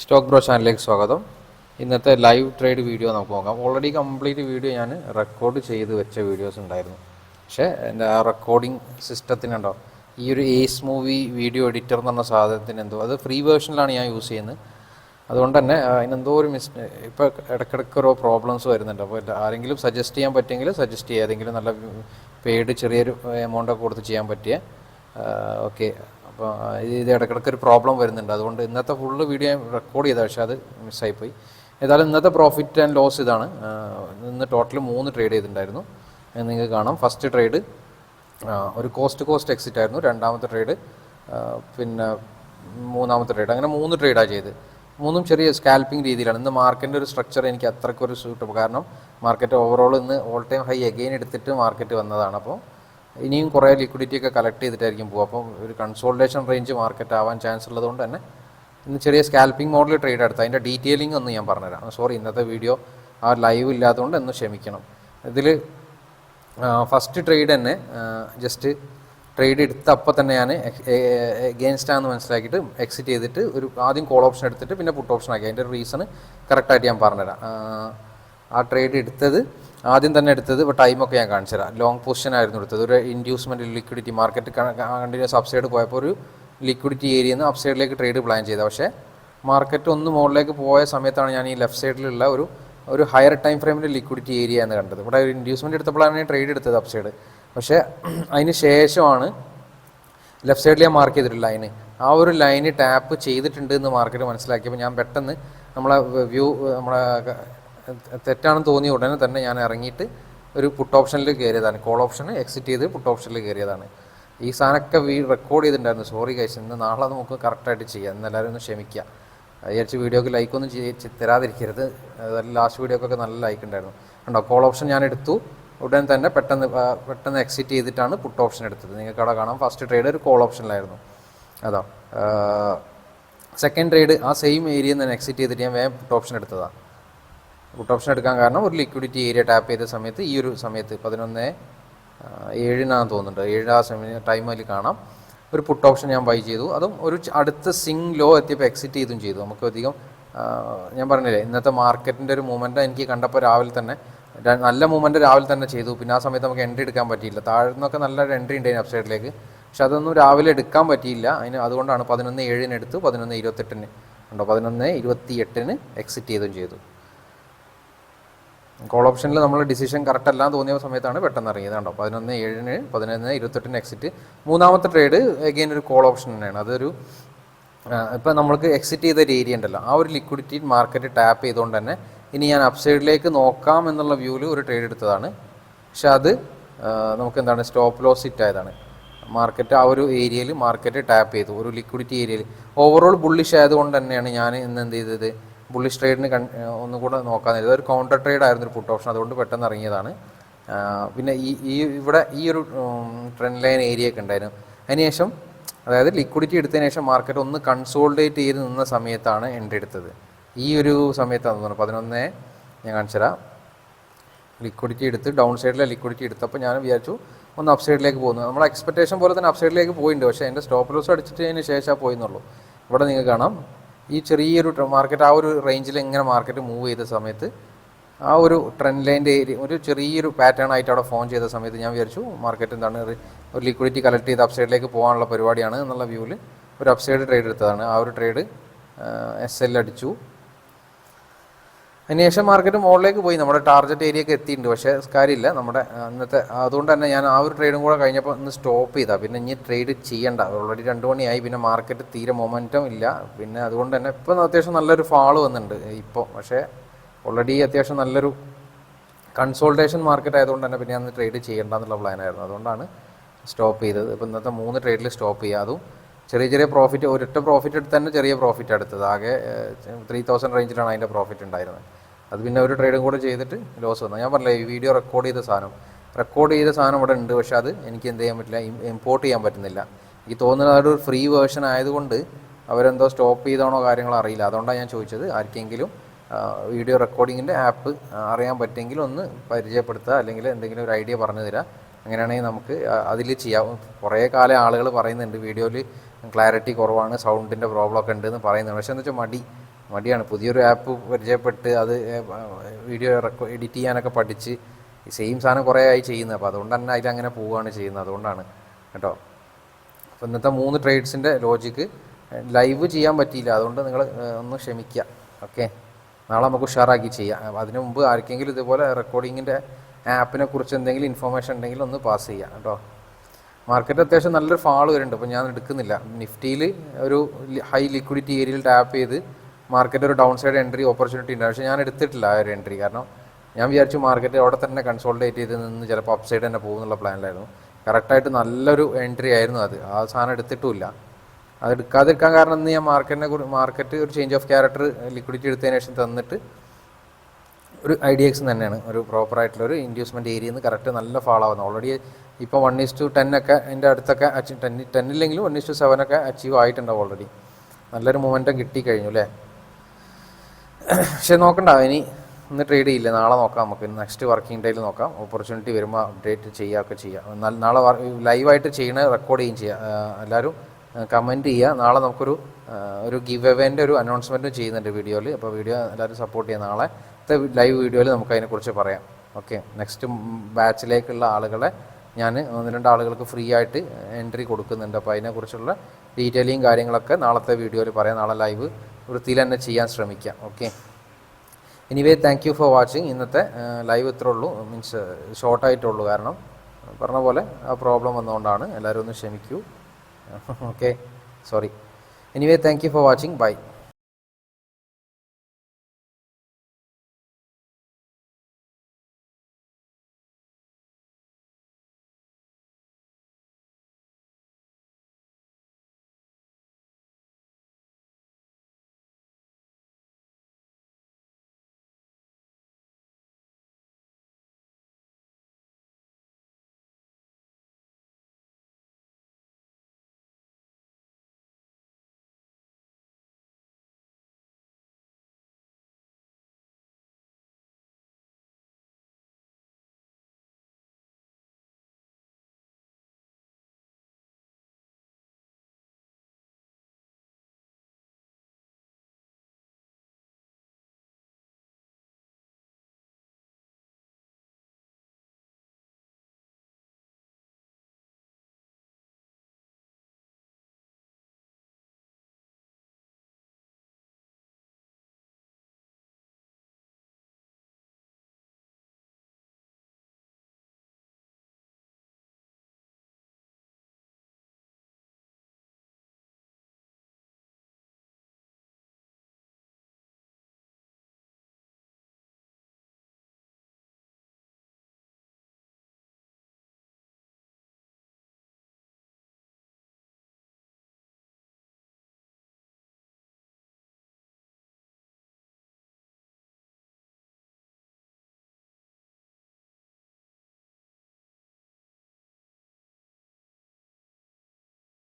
Stock bro ചാനലിലേക്ക് സ്വാഗതം. ഇന്നത്തെ ലൈവ് ട്രേഡ് വീഡിയോ നമുക്ക് നോക്കാം. ഓൾറെഡി കംപ്ലീറ്റ് വീഡിയോ ഞാൻ റെക്കോർഡ് ചെയ്ത് വെച്ച വീഡിയോസ് ഉണ്ടായിരുന്നു. പക്ഷേ എന്റെ ആ റെക്കോർഡിംഗ് സിസ്റ്റത്തിനുണ്ടോ ഈ ഒരു ഏസ് മൂവി വീഡിയോ എഡിറ്റർ എന്ന് പറഞ്ഞ സാധനത്തിന് എന്തോ അത് ഫ്രീ വേർഷനിലാണ് ഞാൻ യൂസ് ചെയ്യുന്നത്. അതുകൊണ്ട് തന്നെ അതിനെന്തോ ഒരു മിസ് ഇപ്പോൾ ഇടയ്ക്കിടയ്ക്ക് ഓരോ പ്രോബ്ലംസ് വരുന്നുണ്ട്. അപ്പോൾ ആരെങ്കിലും സജസ്റ്റ് ചെയ്യാൻ പറ്റുമെങ്കിൽ സജസ്റ്റ് ചെയ്യുക ഏതെങ്കിലും നല്ല പെയ്ഡ് ചെറിയൊരു എമൗണ്ടൊക്കെ കൊടുത്ത് ചെയ്യാൻ പറ്റിയ ഓക്കെ അപ്പോൾ ഇത് ഇടയ്ക്കിടയ്ക്ക് ഒരു പ്രോബ്ലം വരുന്നുണ്ട്. അതുകൊണ്ട് ഇന്നത്തെ ഫുള്ള് വീഡിയോ റെക്കോർഡ് ചെയ്ത പക്ഷേ അത് മിസ്സായിപ്പോയി ഏതായാലും ഇന്നത്തെ പ്രോഫിറ്റ് ആൻഡ് ലോസ് ഇതാണ്. ഇന്ന് ടോട്ടൽ മൂന്ന് ട്രേഡ് ചെയ്തിട്ടുണ്ടായിരുന്നു. നിങ്ങൾക്ക് കാണാം. ഫസ്റ്റ് ട്രേഡ് ഒരു കോസ്റ്റ് കോസ്റ്റ് എക്സിറ്റ് ആയിരുന്നു. രണ്ടാമത്തെ ട്രേഡ് പിന്നെ മൂന്നാമത്തെ ട്രേഡ് അങ്ങനെ മൂന്ന് ട്രേഡാണ് ചെയ്ത് മൂന്നും ചെറിയ സ്കാൽപ്പിംഗ് രീതിയിലാണ്. ഇന്ന് മാർക്കറ്റിന്റെ ഒരു സ്ട്രക്ചർ എനിക്ക് അത്രയ്ക്കൊരു സൂട്ടബിൾ കാരണം മാർക്കറ്റ് ഓവറോൾ ഇന്ന് ഓൾ ടൈം ഹൈ അഗെയിൻ എടുത്തിട്ട് മാർക്കറ്റ് വന്നതാണ്. അപ്പോൾ ഇനിയും കുറേ ലിക്വിഡിറ്റി ഒക്കെ കളക്ട് ചെയ്തിട്ടായിരിക്കും പോകുക അപ്പം ഒരു കൺസോൾട്ടേഷൻ റേഞ്ച് മാർക്കറ്റ് ആവാൻ ചാൻസ് ഉള്ളതുകൊണ്ട് തന്നെ ഇന്ന് ചെറിയ സ്കാൽപ്പിംഗ് മോഡൽ ട്രേഡ് എടുത്ത് അതിന്റെ ഡീറ്റെയിലിംഗ് ഒന്ന് ഞാൻ പറഞ്ഞുതരാം. സോറി ഇന്നത്തെ വീഡിയോ ആ ലൈവ് ഇല്ലാത്തതുകൊണ്ട് ഒന്ന് ക്ഷമിക്കണം. ഇതിൽ ഫസ്റ്റ് ട്രേഡ് തന്നെ ജസ്റ്റ് ട്രേഡ് എടുത്ത അപ്പോൾ തന്നെ ഞാൻ എഗെയിൻസ്റ്റ് ആണെന്ന് മനസ്സിലാക്കിയിട്ട് എക്സിറ്റ് ചെയ്തിട്ട് ഒരു ആദ്യം കോൾ ഓപ്ഷൻ എടുത്തിട്ട് പിന്നെ പുട്ട് ഓപ്ഷൻ ആക്കി. അതിന്റെ റീസൺ കറക്റ്റായിട്ട് ഞാൻ പറഞ്ഞുതരാം. ആ ട്രേഡ് എടുത്തത് ആദ്യം തന്നെ എടുത്തത് ഇപ്പോൾ ടൈമൊക്കെ ഞാൻ കാണിച്ചു തരാം. ലോങ് പൊസിഷൻ ആയിരുന്നു എടുത്തത്. ഒരു inducement liquidity market continues upside പോയപ്പോൾ ഒരു ലിക്വിഡിറ്റി ഏരിയയിൽ നിന്ന് അപ്സൈഡിലേക്ക് ട്രേഡ് പ്ലാൻ ചെയ്തത്. പക്ഷേ മാർക്കറ്റ് ഒന്ന് മുകളിലേക്ക് പോയ സമയത്താണ് ഞാൻ ഈ ലെഫ്റ്റ് സൈഡിലുള്ള ഒരു ഒരു ഹയർ ടൈം ഫ്രെയിമിന്റെ ലിക്വിഡിറ്റി ഏരിയ എന്ന് കണ്ടത്. ഇവിടെ ഒരു ഇൻഡ്യൂസ്മെന്റ് എടുത്തപ്പോഴാണ് ഞാൻ ട്രേഡ് എടുത്തത് അപ്സൈഡ് പക്ഷേ അതിന് ശേഷമാണ് ലെഫ്റ്റ് സൈഡിൽ ഞാൻ മാർക്ക് ചെയ്തിട്ടുള്ള ലൈന് ആ ഒരു ലൈന് ടാപ്പ് ചെയ്തിട്ടുണ്ട് എന്ന് മാർക്കറ്റ് മനസ്സിലാക്കിയപ്പോൾ ഞാൻ പെട്ടെന്ന് നമ്മളെ വ്യൂ നമ്മളെ തെറ്റാണെന്ന് തോന്നിയ ഉടനെ തന്നെ ഞാൻ ഇറങ്ങിയിട്ട് ഒരു പുട്ട് ഓപ്ഷനിൽ കയറിയതാണ്. കോൾ ഓപ്ഷൻ എക്സിറ്റ് ചെയ്ത് പുട്ട് ഓപ്ഷനിൽ കയറിയതാണ്. ഈ സാധനമൊക്കെ വീ റെക്കോർഡ് ചെയ്തിട്ടുണ്ടായിരുന്നു. സോറി കഴിച്ച് ഇന്ന് നാളെ നമുക്ക് കറക്റ്റായിട്ട് ചെയ്യാം. ഇന്ന് എല്ലാവരും ഒന്ന് ക്ഷമിക്കുക. വിചാരിച്ച് വീഡിയോക്ക് ലൈക്കൊന്നും ചെയ്ത് തരാതിരിക്കരുത്. ലാസ്റ്റ് വീഡിയോക്കൊക്കെ നല്ല ലൈക്ക് ഉണ്ടായിരുന്നു. കണ്ടോ കോൾ ഓപ്ഷൻ ഞാൻ എടുത്തു. ഉടൻ തന്നെ പെട്ടെന്ന് പെട്ടെന്ന് എക്സിറ്റ് ചെയ്തിട്ടാണ് പുട്ട് ഓപ്ഷൻ എടുത്തത്. നിങ്ങൾക്ക് അവിടെ കാണാം. ഫസ്റ്റ് ട്രേഡ് ഒരു കോൾ ഓപ്ഷനിലായിരുന്നു അതാ സെക്കൻഡ് ട്രേഡ് ആ സെയിം ഏരിയയിൽ നിന്ന് എക്സിറ്റ് ചെയ്തിട്ട് ഞാൻ വേഗം പുട്ട് ഓപ്ഷൻ എടുത്തതാണ് പുട്ട് ഓപ്ഷൻ എടുക്കാൻ കാരണം ഒരു ലിക്വിഡിറ്റി ഏരിയ ടാപ്പ് ചെയ്ത സമയത്ത് ഈ ഒരു സമയത്ത് പതിനൊന്ന് ഏഴിനാന്ന് തോന്നുന്നുണ്ട്. ഏഴ് ആ സമയം ടൈം അതിൽ കാണാം. ഒരു പുട്ട് ഓപ്ഷൻ ഞാൻ ബൈ ചെയ്തു. അതും ഒരു അടുത്ത സിങ് ലോ എത്തിയപ്പോൾ എക്സിറ്റ് ചെയ്തും ചെയ്തു. നമുക്ക് അധികം ഞാൻ പറഞ്ഞില്ലേ ഇന്നത്തെ മാർക്കറ്റിന്റെ ഒരു മൂവ്മെന്റ് എനിക്ക് കണ്ടപ്പോൾ രാവിലെ തന്നെ നല്ല മൂവ്മെന്റ് രാവിലെ തന്നെ ചെയ്തു. പിന്നെ ആ സമയത്ത് നമുക്ക് എൻട്രി എടുക്കാൻ പറ്റിയില്ല. താഴ്ന്നൊക്കെ നല്ല എൻട്രി ഉണ്ടായിരുന്നു അപ്സൈഡിലേക്ക് പക്ഷെ അതൊന്നും രാവിലെ എടുക്കാൻ പറ്റിയില്ല. അതിന് അതുകൊണ്ടാണ് പതിനൊന്ന് ഏഴിന് എടുത്തു പതിനൊന്ന് ഇരുപത്തെട്ടിന് ഉണ്ടോ പതിനൊന്ന് ഇരുപത്തി എട്ടിന് എക്സിറ്റ് ചെയ്തും ചെയ്തു. കോൾ ഓപ്ഷനിൽ നമ്മൾ ഡിസിഷൻ കറക്റ്റ് അല്ലാന്ന് തോന്നിയ സമയത്താണ് പെട്ടെന്ന് ഇറങ്ങിയത് കണ്ടോ? പതിനൊന്ന് ഏഴിന് പതിനൊന്ന് ഇരുപത്തെട്ടിന് എക്സിറ്റ് മൂന്നാമത്തെ ട്രേഡ് എഗെയിൻ ഒരു കോൾ ഓപ്ഷൻ തന്നെയാണ്. അതൊരു ഇപ്പം നമ്മൾക്ക് എക്സിറ്റ് ചെയ്ത ഒരു ഏരിയ ഉണ്ടല്ലോ. ആ ഒരു ലിക്വിഡിറ്റി മാർക്കറ്റ് ടാപ്പ് ചെയ്തുകൊണ്ട് തന്നെ ഇനി ഞാൻ അപ്സൈഡിലേക്ക് നോക്കാം എന്നുള്ള വ്യൂവിൽ ഒരു ട്രേഡ് എടുത്തതാണ്. പക്ഷെ അത് നമുക്ക് എന്താണ് സ്റ്റോപ്പ് ലോസ് ഹിറ്റ് ആയതാണ്. മാർക്കറ്റ് ആ ഒരു ഏരിയയിൽ മാർക്കറ്റ് ടാപ്പ് ചെയ്തു. ഒരു ലിക്വിഡിറ്റി ഏരിയയിൽ ഓവറോൾ ബുള്ളിഷ് ആയതുകൊണ്ട് തന്നെയാണ് ഞാൻ ഇന്ന് എന്ത് ചെയ്തത്? ബുള്ളിഷ് ട്രേഡിന് കൺ ഒന്നുകൂടെ നോക്കാൻ ഇതൊരു കൗണ്ടർ ട്രേഡ് ആയിരുന്നു ഒരു പുട്ട് ഓപ്ഷൻ അതുകൊണ്ട് പെട്ടെന്ന് ഇറങ്ങിയതാണ്. പിന്നെ ഈ ഈ ഇവിടെ ഈ ഒരു ട്രെൻഡ് ലൈൻ ഏരിയ ഒക്കെ ഉണ്ടായിരുന്നു. അതിനുശേഷം അതായത് ലിക്വിഡിറ്റി എടുത്തതിന് ശേഷം മാർക്കറ്റ് ഒന്ന് കൺസോൾഡേറ്റ് ചെയ്ത് നിന്ന സമയത്താണ് എൻട്രി എടുത്തത്. ഈ ഒരു സമയത്താണ് തോന്നുന്നത് പതിനൊന്നേ ഞാൻ കാണിച്ചുതരാം ലിക്വിഡിറ്റി എടുത്ത് ഡൗൺ സൈഡിലെ ലിക്വിഡിറ്റി എടുത്തപ്പോൾ ഞാൻ വിചാരിച്ചു ഒന്ന് അപ്പ് സൈഡിലേക്ക് പോകുന്നു. നമ്മുടെ എക്സ്പെക്റ്റേഷൻ പോലെ തന്നെ അപ്പ് സൈഡിലേക്ക് പോയിട്ടുണ്ട്. പക്ഷേ എന്റെ സ്റ്റോപ്പ് ലോസ് അടിച്ചിട്ട് അടിച്ചിട്ടതിന് ശേഷം പോയിന്നുള്ളൂ ഇവിടെ നിങ്ങൾക്ക് കാണാം. ഈ ചെറിയൊരു മാർക്കറ്റ് ആ ഒരു റേഞ്ചിൽ എങ്ങനെ മാർക്കറ്റ് മൂവ് ചെയ്ത സമയത്ത് ആ ഒരു ട്രെൻഡ് ലൈന്റെ ഒരു ചെറിയൊരു പാറ്റേൺ ആയിട്ട് അവിടെ ഫോം ചെയ്ത സമയത്ത് ഞാൻ വിചാരിച്ചു മാർക്കറ്റ് എന്താണ് ഒരു ലിക്വിഡിറ്റി കളക്ട് ചെയ്ത് അപ്സൈഡിലേക്ക് പോകാനുള്ള പരിപാടിയാണ് എന്നുള്ള വ്യൂവിൽ ഒരു അപ്സൈഡ് ട്രേഡ് എടുത്തതാണ്. ആ ഒരു ട്രേഡ് എസ് എൽ അടിച്ചു. അതിനുശേഷം മാർക്കറ്റ് മുകളിലേക്ക് പോയി. നമ്മുടെ ടാർഗറ്റ് ഏരിയയൊക്കെ എത്തിയിട്ടുണ്ട്. പക്ഷേ കാര്യമില്ല. നമ്മുടെ അന്നത്തെ അതുകൊണ്ട് തന്നെ ഞാൻ ആ ഒരു ട്രേഡും കൂടെ കഴിഞ്ഞപ്പോൾ ഇന്ന് സ്റ്റോപ്പ് ചെയ്താൽ പിന്നെ ഇനി ട്രേഡ് ചെയ്യണ്ട. ഓൾറെഡി രണ്ട് മണിയായി. പിന്നെ മാർക്കറ്റ് തീരെ മൊമെന്റം ഇല്ല. പിന്നെ അതുകൊണ്ട് തന്നെ ഇപ്പം അത്യാവശ്യം നല്ലൊരു ഫാൾ വന്നിട്ടുണ്ട്. ഇപ്പോൾ പക്ഷേ ഓൾറെഡി അത്യാവശ്യം നല്ലൊരു കൺസോൾട്ടേഷൻ മാർക്കറ്റ് ആയതുകൊണ്ട് തന്നെ പിന്നെ അന്ന് ട്രേഡ് ചെയ്യേണ്ട എന്നുള്ള പ്ലാനായിരുന്നു അതുകൊണ്ടാണ് സ്റ്റോപ്പ് ചെയ്തത്. ഇപ്പോൾ ഇന്നത്തെ മൂന്ന് ട്രേഡിൽ സ്റ്റോപ്പ് ചെയ്യുക അതും ചെറിയ ചെറിയ പ്രോഫിറ്റ് ഒരൊറ്റ പ്രോഫിറ്റ് എടുത്ത് തന്നെ ചെറിയ പ്രോഫിറ്റ് എടുത്തത്. ആകെ ത്രീ തൗസൻഡ് റേഞ്ചിലാണ് അതിന്റെ പ്രോഫിറ്റ് ഉണ്ടായിരുന്നത്. അത് പിന്നെ ഒരു ട്രേഡും കൂടെ ചെയ്തിട്ട് ലോസ് വന്നു. ഞാൻ പറഞ്ഞില്ല ഈ വീഡിയോ റെക്കോർഡ് ചെയ്ത സാധനം. റെക്കോർഡ് ചെയ്ത സാധനം ഇവിടെ ഉണ്ട് പക്ഷെ അത് എനിക്ക് എന്ത് ചെയ്യാൻ പറ്റില്ല ഇമ്പോർട്ട് ചെയ്യാൻ പറ്റുന്നില്ല. എനിക്ക് തോന്നുന്നത് അതൊരു ഫ്രീ വേർഷൻ ആയതുകൊണ്ട് അവരെന്തോ സ്റ്റോപ്പ് ചെയ്താണോ കാര്യങ്ങളോ അറിയില്ല. അതുകൊണ്ടാണ് ഞാൻ ചോദിച്ചത് ആർക്കെങ്കിലും വീഡിയോ റെക്കോർഡിങ്ങിന്റെ ആപ്പ് അറിയാൻ പറ്റുമെങ്കിൽ ഒന്ന് പരിചയപ്പെടുത്തുക അല്ലെങ്കിൽ എന്തെങ്കിലും ഒരു ഐഡിയ പറഞ്ഞു തരാം അങ്ങനെയാണെങ്കിൽ നമുക്ക് അതിൽ ചെയ്യാം. കുറേ കാലം ആളുകൾ പറയുന്നുണ്ട് വീഡിയോയിൽ ക്ലാരിറ്റി കുറവാണ് സൗണ്ടിന്റെ പ്രോബ്ലം ഒക്കെ ഉണ്ട് എന്ന് പറയുന്നുണ്ട്. പക്ഷേ എന്ന് വെച്ചാൽ മടി. മടിയാണ്. പുതിയൊരു ആപ്പ് പരിചയപ്പെട്ട് അത് വീഡിയോ എഡിറ്റ് ചെയ്യാനൊക്കെ പഠിച്ച് സെയിം സാധനം കുറേ ആയി ചെയ്യുന്നത്. അപ്പോൾ അതുകൊണ്ട് തന്നെ അതിലങ്ങനെ പോവുകയാണ് ചെയ്യുന്നത്. അതുകൊണ്ടാണ് കേട്ടോ. അപ്പോൾ ഇന്നത്തെ മൂന്ന് ട്രേഡ്സിന്റെ ലോജിക്ക് ലൈവ് ചെയ്യാൻ പറ്റിയില്ല. അതുകൊണ്ട് നിങ്ങൾ ഒന്ന് ക്ഷമിക്കുക ഓക്കെ? നാളെ നമുക്ക് ഉഷാറാക്കി ചെയ്യാം. അതിന് മുമ്പ് ആർക്കെങ്കിലും ഇതുപോലെ റെക്കോർഡിങ്ങിന്റെ ആപ്പിനെ കുറിച്ച് എന്തെങ്കിലും ഇൻഫർമേഷൻ ഉണ്ടെങ്കിൽ ഒന്ന് പാസ് ചെയ്യാം കേട്ടോ. മാർക്കറ്റ് അത്യാവശ്യം നല്ലൊരു ഫാൾ വരുന്നുണ്ട്. അപ്പോൾ ഞാൻ എടുക്കുന്നില്ല. നിഫ്റ്റിയിൽ ഒരു ഹൈ ലിക്വിഡിറ്റി ഏരിയയിൽ ടാപ്പ് ചെയ്ത് മാർക്കറ്റ് ഒരു ഡൗൺ സൈഡ് എൻട്രി ഓപ്പർച്യൂണിറ്റി ഉണ്ട്. പക്ഷേ ഞാൻ എടുത്തിട്ടില്ല ആ ഒരു എൻട്രി കാരണം ഞാൻ വിചാരിച്ചു മാർക്കറ്റ് അവിടെ തന്നെ കൺസോൾട്ടേറ്റ് ചെയ്ത് നിന്ന് ചിലപ്പോൾ അപ് സൈഡ് തന്നെ പോകുന്നുള്ള പ്ലാനിലായിരുന്നു കറക്റ്റായിട്ട് നല്ലൊരു എൻട്രി ആയിരുന്നു അത്. ആ സാധനം എടുത്തിട്ടുമില്ല. അത് എടുക്കാതിരിക്കാൻ കാരണം ഇന്ന് ഞാൻ മാർക്കറ്റിനെ കുറിച്ച് മാർക്കറ്റ് ഒരു ചേഞ്ച് ഓഫ് ക്യാരക്ടർ ലിക്വിഡിറ്റി എടുത്തതിന് ശേഷം തന്നിട്ട് ഒരു ഐ ഡി എക്സ് തന്നെയാണ്. ഒരു പ്രോപ്പർ ആയിട്ടുള്ള ഒരു ഇൻഡ്യൂസ്മെന്റ് ഏരിയയിൽ നിന്ന് കറക്റ്റ് നല്ല ഫാൾ ആവുന്നത് ഓൾറെഡി ഇപ്പോൾ വൺ ഈസ് ടു ടെൻ ഒക്കെ എന്റെ അടുത്തൊക്കെ അച്ചീവ് ടെൻ ടെന്നില്ലെങ്കിലും വൺ ഈസ് ടു സെവൻ ഒക്കെ അച്ചീവ് ആയിട്ടുണ്ടാവും ഓൾറെഡി നല്ലൊരു മൊമെന്റം കിട്ടി കഴിഞ്ഞു അല്ലേ പക്ഷെ നോക്കണ്ട ഇനി ഇന്ന് ട്രേഡ് ചെയ്യില്ല. നാളെ നോക്കാം നമുക്ക്. നെക്സ്റ്റ് വർക്കിംഗ് ഡേയിൽ നോക്കാം. ഓപ്പർച്യൂണിറ്റി വരുമ്പോൾ അപ്ഡേറ്റ് ചെയ്യുകയൊക്കെ ചെയ്യാം. എന്നാൽ നാളെ ലൈവായിട്ട് ചെയ്യണ റെക്കോർഡ് ചെയ്യും ചെയ്യാം. എല്ലാവരും കമന്റ് ചെയ്യുക നാളെ നമുക്കൊരു ഒരു ഗിവ് എവേന്റെ ഒരു അനൗൺസ്മെന്റും ചെയ്യുന്നുണ്ട് വീഡിയോയിൽ അപ്പോൾ വീഡിയോ എല്ലാവരും സപ്പോർട്ട് ചെയ്യുക നാളെ ലൈവ് വീഡിയോയിൽ നമുക്ക് അതിനെക്കുറിച്ച് പറയാം. ഓക്കെ നെക്സ്റ്റ് ബാച്ചിലേക്കുള്ള ആളുകളെ ഞാൻ ഒന്ന് രണ്ട് ആളുകൾക്ക് ഫ്രീ ആയിട്ട് എൻട്രി കൊടുക്കുന്നുണ്ട്. അപ്പോൾ അതിനെക്കുറിച്ചുള്ള ഡീറ്റെയിലിങ് കാര്യങ്ങളൊക്കെ നാളത്തെ വീഡിയോയിൽ പറയാം. നാളെ ലൈവ് വൃത്തിയിൽ തന്നെ ചെയ്യാൻ ശ്രമിക്കാം. Okay anyway thank you for watching ഇന്നത്തെ ലൈവ് ഇത്ര ഉള്ളൂ. മീൻസ് ഷോർട്ടായിട്ടുള്ളൂ കാരണം പറഞ്ഞ പോലെ ആ പ്രോബ്ലം വന്നുകൊണ്ടാണ് എല്ലാവരും ഒന്ന് ക്ഷമിക്കൂ. Okay sorry anyway thank you for watching bye